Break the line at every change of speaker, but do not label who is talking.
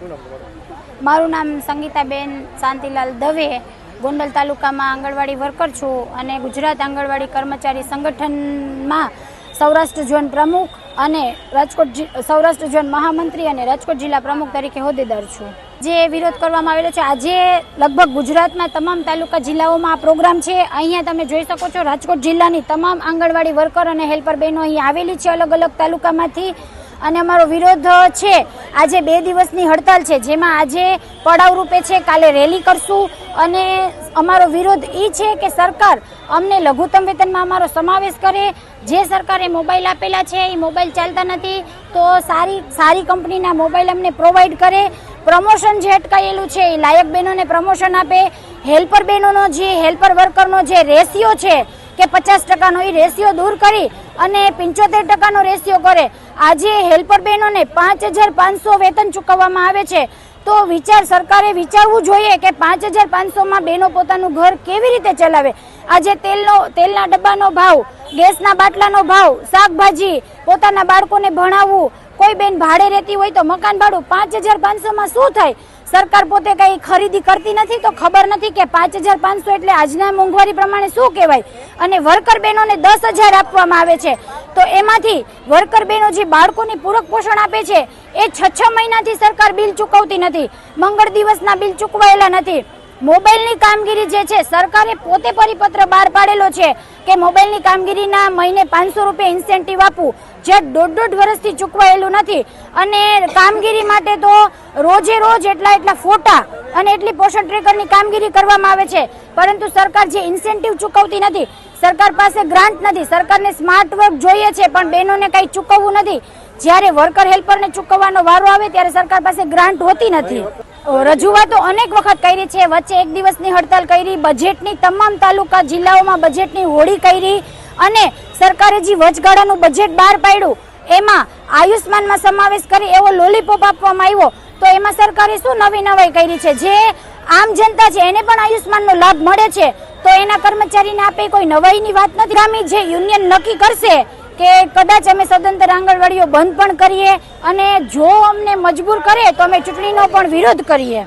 મારું નામ સંગીતાબેન શાંતિલાલ દવે. ગોંડલ તાલુકામાં આંગણવાડી વર્કર છું અને ગુજરાત આંગણવાડી કર્મચારી સંગઠનમાં સૌરાષ્ટ્ર ઝોન પ્રમુખ અને રાજકોટ સૌરાષ્ટ્ર ઝોન મહામંત્રી અને રાજકોટ જિલ્લા પ્રમુખ તરીકે હોદ્દેદાર છું. જે વિરોધ કરવામાં આવેલો છે, આજે લગભગ ગુજરાતના તમામ તાલુકા જિલ્લાઓમાં આ પ્રોગ્રામ છે. અહીંયા તમે જોઈ શકો છો રાજકોટ જિલ્લાની તમામ આંગણવાડી વર્કર અને હેલ્પર બહેનો અહીં આવેલી છે અલગ અલગ તાલુકામાંથી. અને અમારો વિરોધ છે. આજે બે દિવસની હડતાલ છે. જેમાં આજે પડાવ રૂપે છે, કાલે રેલી કરશું. અને અમારો વિરોધ એ છે કે સરકાર અમને લઘુત્તમ વેતનમાં અમારો સમાવેશ કરે. જે સરકારે મોબાઈલ આપેલા છે એ મોબાઈલ ચાલતા નથી. તો સારી સારી કંપનીના મોબાઈલ અમને પ્રોવાઈડ કરે. પ્રમોશન જે અટકાયેલું છે એ લાયક બહેનોને પ્રમોશન આપે. હેલ્પર બહેનોનો જે, હેલ્પર વર્કરનો જે રેશિયો છે કે પચાસ ટકાનો એ રેશિયો દૂર કરી અને પંચોતેર ટકાનો રેશિયો કરે. આજે હેલ્પર બહેનોને પાંચ હજાર પાંચસો વેતન ચૂકવવામાં આવે છે. તો વિચાર સરકારે વિચારવું જોઈએ કે પાંચ હજાર પાંચસોમાં બહેનો પોતાનું ઘર કેવી રીતે ચલાવે? આજે તેલનો, તેલના ડબ્બાનો ભાવ, ગેસના બાટલાનો ભાવ, શાકભાજી, પોતાના બાળકોને ભણાવવું કોઈ બેન ભાડે રહેતી હોય તો મકાન ભાડું પાંચ હજાર પાંચસોમાં શું થાય? સરકાર પોતે કઈ ખરીદી કરતી નથી તો ખબર નથી કે પાંચ હજાર પાંચસો એટલે આજના મોંઘવારી પ્રમાણે શું કહેવાય? અને વર્કર બહેનોને દસ હજાર આપવામાં આવે છે. તો એમાંથી વર્કર બહેનો જે બાળકોને પૂરક પોષણ આપે છે, એ છ છ મહિનાથી સરકાર બિલ ચૂકવતી નથી. મંગળ દિવસના બિલ ચૂકવાયેલા નથી. મોબાઈલની કામગીરી જે છે, સરકારે પોતે પરિપત્ર બહાર પાડેલો છે કે મોબાઈલની કામગીરીના મહિને પાંચસો રૂપિયા ઇન્સેન્ટિવ આપવું. જે દોઢ દોઢ વર્ષથી ચૂકવાયેલું નથી. અને કામગીરી માટે તો રોજે રોજ એટલા એટલા ફોટા અને એટલી પોષણ ટ્રેકરની કામગીરી કરવામાં આવે છે. પરંતુ સરકાર જે ઇન્સેન્ટિવ ચૂકવતી નથી, સરકાર પાસે ગ્રાન્ટ નથી, સરકારને સ્માર્ટ વર્ક જોઈએ છે, પણ બહેનોને કંઈ ચૂકવવું નથી. જ્યારે વર્કર હેલ્પરને ચૂકવવાનો વારો આવે, ત્યારે સરકાર પાસે ગ્રાન્ટ હોતી નથી. રજૂઆતો અનેક વખત કરી છે. વચ્ચે એક દિવસની હડતાલ કરી. બજેટની તમામ તાલુકા જિલ્લાઓમાં બજેટની હોળી કરી અને સરકારે જે વચગાળાનું બજેટ બહાર પાડ્યું, એમાં આયુષ્માનમાં સમાવેશ કરી એવો લોલીપોપ આપવામાં આવ્યો. તો એમાં સરકારે શું નવી નવાઈ કરી છે? જે આમ જનતા છે, એને પણ આયુષ્માનનો લાભ મળે છે. તો એના કર્મચારીને આપે કોઈ નવાઈની વાત નથી. આગામી જે યુનિયન નક્કી કરશે કે કદાચ અમે સ્વતંત્ર આંગણવાડીઓ બંધ પણ કરીએ અને જો અમને મજબૂર કરે તો અમે ચૂંટણીનો પણ વિરોધ કરીએ.